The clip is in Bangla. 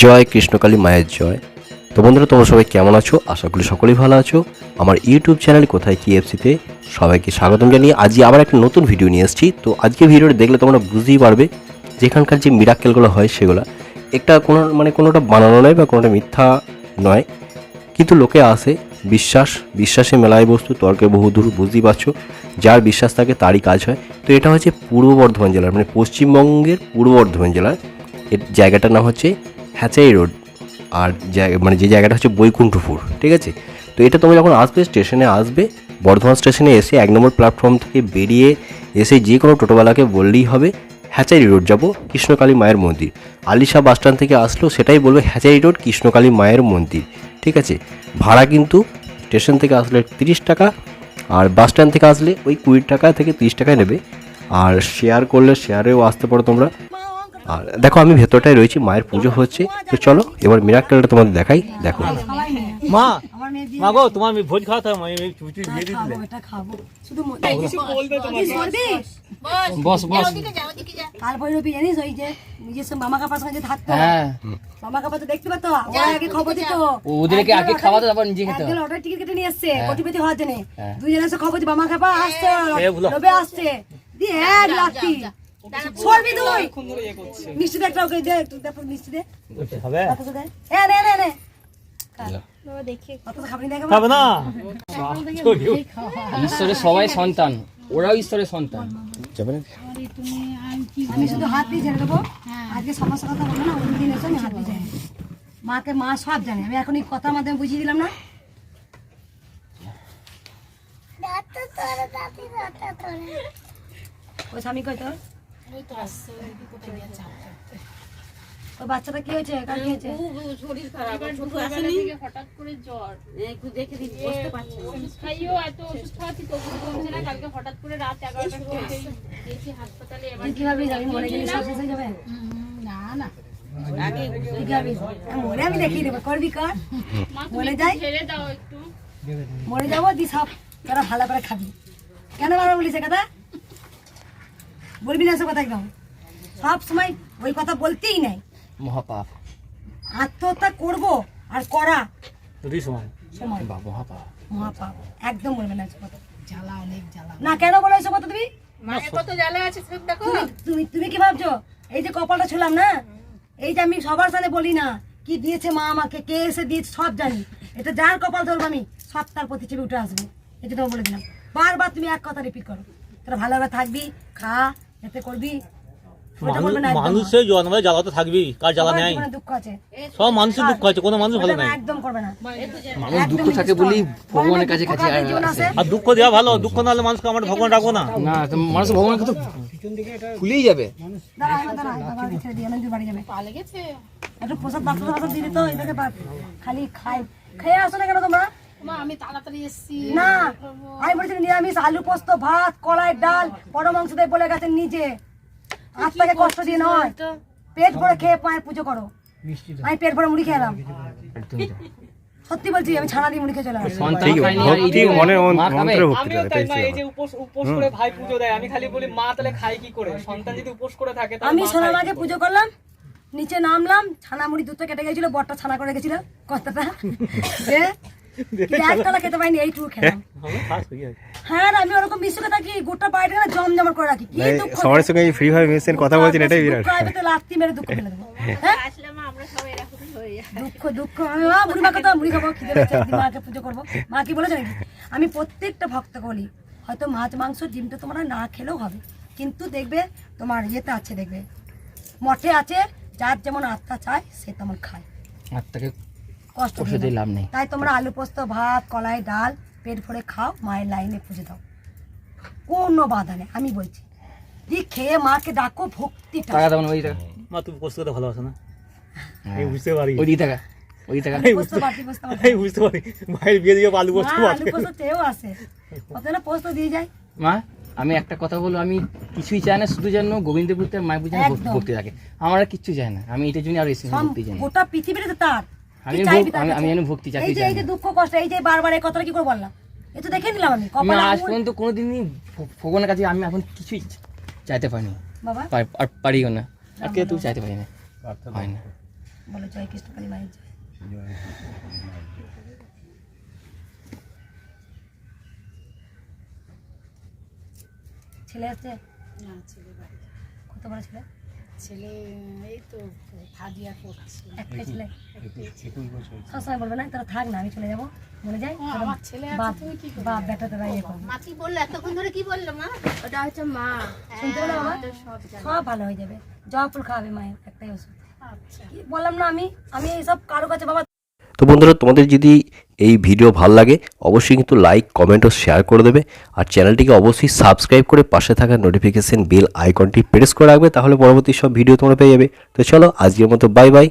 জয় কৃষ্ণকালী মায়ের জয়। তো বন্ধুরা, তোমরা সবাই কেমন আছো? আশা করি সকলেই ভালো আছো। আমার ইউটিউব চ্যানেল কোথায় কি এফসিতে সবাইকে স্বাগতম জানিয়ে আজকে আবার একটা নতুন ভিডিও নিয়ে এসেছি। তো আজকে ভিডিওটা দেখলে তোমরা বুঝতেই পারবে যেখানকার যে মিরাক্কেলগুলো হয় সেগুলো। একটা কোনো মানে কোনোটা বানানো নয় বা কোনোটা মিথ্যা নয়। কিন্তু লোকে আসে বিশ্বাস বিশ্বাসে মেলায় বস্তু, তর্কে বহুদূর বুঝতেই পারছ। যার বিশ্বাস থাকে তারই কাজ হয়। তো এটা হচ্ছে পূর্ব বর্ধমান জেলার মানে পশ্চিমবঙ্গের পূর্ব বর্ধমান জেলার। এর জায়গাটার নাম হচ্ছে হ্যাচাই রোড আর মানে যে জায়গাটা হচ্ছে বৈকুণ্ঠপুর, ঠিক আছে? তো এটা তোমরা যখন আসবে, স্টেশনে আসবে, বর্ধমান স্টেশনে এসে এক নম্বর প্ল্যাটফর্ম থেকে বেরিয়ে এসে যে কোনো টোটোওয়ালাকে বললেই হবে হ্যাচারি রোড যাব, কৃষ্ণকালী মায়ের মন্দির। আলিশা বাস স্ট্যান্ড থেকে আসলো, সেটাই বলবে হ্যাচারি রোড, কৃষ্ণকালী মায়ের মন্দির, ঠিক আছে? ভাড়া কিন্তু স্টেশন থেকে আসলে তিরিশ টাকা, আর বাস স্ট্যান্ড থেকে আসলে ওই কুড়ি টাকা থেকে তিরিশ টাকায় নেবে। আর শেয়ার করলে শেয়ারেও আসতে পারো তোমরা। আর দেখো আমি ভেতরটায় রয়েছি মায়ের পুজো হচ্ছে। তো চলো এবার মিরাক্কেলটা তোমাদের দেখাই দেখো। মা আমার মেয়ে মা গো তোমার আমি ভোজ খাওয়াতে আমি চুচি দিয়ে দিলে। খাব এটা খাব। শুধু কিছু বলবি বস বস। কাল ভৈরবী জানিস ওই যে নিজস্ব মামা কাপার সঙ্গে যে থাকতো? হ্যাঁ। মামা কাপা তো দেখতে পেতো ওরা আগে খবর দিত। ও ওদেরকে আগে খাওয়াতো তারপর নিজে খেতে। একজন অর্ডার টিকিট কেটে নিয়ে আসছে কোটিপতি হওয়ার জন্য। হ্যাঁ। দুজন এসে খবর দিই মামা কাপা আসছে। এ রবে আসছে। দিয়ে এক লাত্তি সরবি তুই মিষ্টি দে ওকে দে তুই দে মিষ্টি দে হবে? এ নে নে নে। বাতাসা খাবি না কেমন? খাবে না? ঈশ্বরের সবাই সন্তান। ওরাও ঈশ্বরের সন্তান। আমি শুধু হাত দিয়ে ছেড়ে দেবো। আজকে সমস্যা কথা বলব না অন্য দিন এসে আমি হাত দিয়ে মাকে মা সব জানে। আমি এখন এই কথার মাধ্যমে বুঝিয়ে দিলাম না। ওই স্বামী কই তোর? ওই বাচ্চাটা কি হয়েছে? কার কি হয়েছে? হঠাৎ করে জ্বর। বসতে পারছে না। খাইয়েও এত ওষুধ খাওয়াচ্ছি তবু কমছে না কালকে হঠাৎ করে রাত এগারোটার সময় গেছি হাসপাতালে এবার কীভাবে যাবি মরে গেলে সব শেষ হয়ে যাবে? না না। তুই কীভাবে আমি দেখিয়ে দেবো করবি কর। মা মরে যাই। ছেড়ে দাও একটু। মরে যাব দি সব তোরা ভালো করে খাবি। কেন বাবা বলিস কথা? বলবি না সে কথা একদম। সব সময় ওই কথা বলতেই নাই। মহাপাপ। আত্মহত্যা করব আর করা। দুটি সময় সময় বা মহাপাপ। মহাপাপ। একদম বলবে না এসব কথা। জ্বালা অনেক জ্বালা। না কেন বলো এসব কথা তুমি? মায়ের কত জ্বালা আছে সব দেখো। তুমি তুমি তুমি কি ভাবছ? এই যে কপালটা ছুলাম না? এই যে আমি সবার সাথে বলি না কি দিয়েছে মা আমাকে কে এসে দিয়েছে সব জানি। এটা যার কপাল ধরবো আমি সব তার প্রতি চেপে উঠে আসব। এটা তোমার বলে দিলাম। বারবার তুমি এক কথা রিপিট করো। তোরা ভালোভাবে থাকবি খা এতে করবি। মানুষের জন্মে জ্বালা তো কার জ্বালা নেই দুঃখ আছে। সব মানুষের দুঃখ আছে কোনো মানুষ ভালো নাই। একদম করবে না। মানুষ দুঃখ থাকে বলেই ভগবানের কাছে কাছে ভগবানের জীবন আছে। আর দুঃখ দেওয়া ভালো দুঃখ না হলে মানুষকে আমার ভগবান রাখব না। না মানুষ ভগবানকে তো ভুলেই যাবে। একটু প্রসাদ দিবি তো এটাকে খালি খাই খেয়ে আসো না কেন তোমরা? মা আমি তাড়াতাড়ি এসেছি। না আমি বলেছি নিরামিষ আলু পোস্ত ভাত কলাই ডাল বড় মাংস দিয়ে বলে গেছেন নিজে। আত্মাকে কষ্ট দিয়ে নয়। পেট ভরে খেয়ে পায়ের পুজো করো। আমি পেট ভরে মুড়ি খেলাম সত্যি বলছি আমি ছানা দিয়ে মুড়ি খেয়ে চলে আসি সন্তান খায়নি আর এই যে মা খাবে? আমিও তাই মা এই যে উপোস উপোস করে ভাই পুজো দেয় আমি খালি বলি মা তাহলে খাই কি করে? সন্তান যদি উপোস করে থাকে আমি মা সোনার মাকে পুজো করলাম নিচে নামলাম ছানা মুড়ি দুধটা কেটে গেছিল বটটা ছানা করে গেছিল একতলা খেতে পাইনি এইটুকু খেলাম। আমি খাস হয়ে। হ্যাঁ আমি ওরকম বিশ্ব থাকি গোটা বাড়িটা না জমজমাট করে রাখি। কি দুঃখ সবার সঙ্গে ফ্রি ভাবে মিশছেন কথা বলছেন এটাই বিরাট। দুঃখ লাত্তি মেরে দুঃখ ফেলে দেবো। হ্যাঁ। আসলে মা আমরা সবাই এরকম দুঃখ দুঃখ। মা মুড়ি মাকে তো মুড়ি খাব খিদে পেয়েছে মাকে পুজো করব। মা কি বলেছে নাকি? আমি প্রত্যেকটা ভক্ত বলি হয়তো মাছ মাংস ডিমটা তোমরা না খেলেও হবে কিন্তু দেখবে তোমার ইয়েতে আছে দেখবে। মঠে আছে যার যেমন আত্মা চায় সে তেমন খায়। আত্মাকে কষ্ট কষ্ট দিয়ে লাভ নেই। তাই তোমরা আলু পোস্ত ভাত কলাই ডাল পেট ভরে খাও মায়ের লাইনে পুজো দাও। কোনো বাধা নেই আমি বলছি। দি খেয়ে মাকে ডাকো ভক্তিটা। টাকা দেবেন ওই টাকা। মা তুমি উপোস করতে ভালোবাসো না? এই বুঝতে পারি। ওই টাকা ওই টাকা। পোস্ত বুঝতে বাটি পোস্ত বাটি। এই বুঝতে পারি। ভাইয়ের বিয়ে দিয়ে আলু মা, আলু পোস্ত চেয়েও আসে। না পোস্ত দিয়ে যায়। মা আমি একটা কথা বলব আমি কিছুই চাই না শুধু যেন গোবিন্দপুরতে মায়ের পুজো। ভক্তি থাকে। আমার আর কিচ্ছু চাই না। আমি এটার জন্য আর এসে ভক্তি চাই গোটা পৃথিবীতে তার। আমি যেন ভক্তি চাকরি এই যে চাই এই যে দুঃখ কষ্ট এই যে বারবার এই কথাটা কি করে বললাম? এ তো দেখে নিলাম আমি কপাল আজ পর্যন্ত কোনোদিনই ভগবানের কাছে আমি এখন কিছুই চাইতে পারিনি। বাবা। আর পারিও না। আর কে তুই চাইতে পারি না হয় না। বলো জয় কৃষ্ণ কালী মায়ের জয়। ছেলে আছে? না ছেলে বাড়ি কত বড় ছেলে? ছেলে এই তো থার্ড ইয়ার পড়ছে। একটাই ছেলে। সবসময় বলবে না তোরা থাক না আমি চলে যাব। মনে যাই আমার ছেলে বাপ তুমি কি? বাপ বেটা তোরা ইয়ে করো মা কি বলল? এতক্ষণ ধরে কি বলল মা? ওটা হচ্ছে মা। শুনতে পেলে বাবা? সব ভালো হয়ে যাবে। জবা ফুল খাওয়াবে মায়ের একটাই ওষুধ। কি বললাম না আমি? আমি এইসব কারও কাছে বাবা তো বন্ধুরা, তোমাদের যদি এই ভিডিও ভালো লাগে, অবশ্যই কিন্তু লাইক কমেন্ট ও শেয়ার করে দেবে। আর চ্যানেলটিকে অবশ্যই সাবস্ক্রাইব করে পাশে থাকা নোটিফিকেশন বেল আইকনটি প্রেস করে রাখবে, তাহলে পরবর্তী সব ভিডিও তোমরা পেয়ে যাবে। তো চলো, আজকের মতো বাই বাই